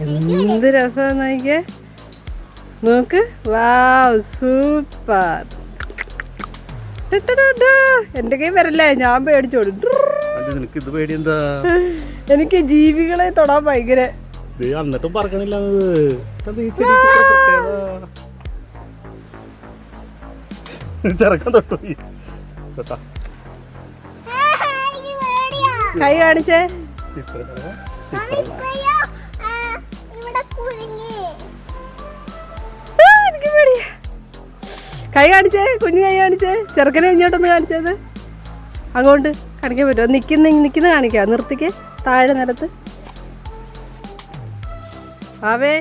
എന്ത് രസമാണ് നോക്കിയേ? നോക്ക്. Wow super. എന്റെ കൈ വരല്ലേ? ഞാൻ പേടിച്ചോടും അത് നിനക്ക് ഇത് പേടി എന്താ? എനിക്ക് ജീവികളെ തൊടാൻ ഭയങ്കര എന്നിട്ടും പറക്കണില്ല തൊട്ടു. കൈ കാണിച്ചേ? ചിത്രം കൈ കാണിച്ചേ കുഞ്ഞു കൈ കാണിച്ചേ ചെറുക്കനെ ഇങ്ങോട്ടൊന്ന് കാണിച്ചത്. അങ്ങോട്ട് കാണിക്കാൻ പറ്റുമോ? നിൽക്കുന്ന നിൽക്കുന്ന കാണിക്കാം നിർത്തിക്ക് താഴെ നിലത്ത് ആവേ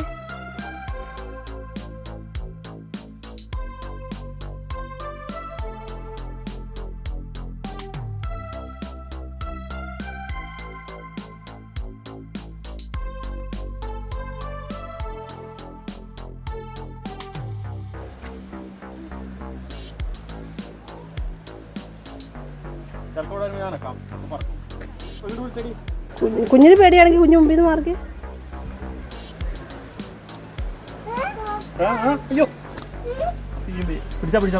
കുഞ്ഞിന് പേടിയാണെങ്കിൽ കുഞ്ഞു മുമ്പിൽ നിന്ന് മാർക്ക്.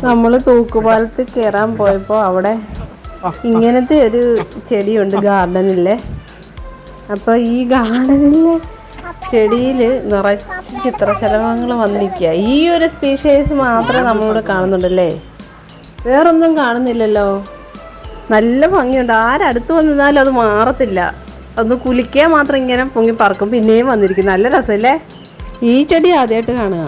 നമ്മൾ തൂക്കുപാലത്ത് കയറാൻ പോയപ്പോ അവിടെ ഇങ്ങനത്തെ ഒരു ചെടിയുണ്ട് ഗാർഡനിലെ. അപ്പൊ ഈ ഗാർഡനിലെ ചെടിയിൽ നിറച്ച് ചിത്രശലഭങ്ങൾ വന്നിരിക്കുക ഈ ഒരു സ്പീഷീസ് മാത്രമേ നമ്മളിവിടെ കാണുന്നുണ്ടല്ലേ? വേറൊന്നും കാണുന്നില്ലല്ലോ. നല്ല ഭംഗിയുണ്ട്. ആരടുത്ത് വന്നാലും അത് മാറത്തില്ല. ഒന്ന് കുലിക്കാൻ മാത്രം ഇങ്ങനെ പൊങ്ങി പറക്കും. പിന്നെയും വന്നിരിക്കും. നല്ല രസമല്ലേ ഈ ചെടി ആദ്യമായിട്ട് കാണുക.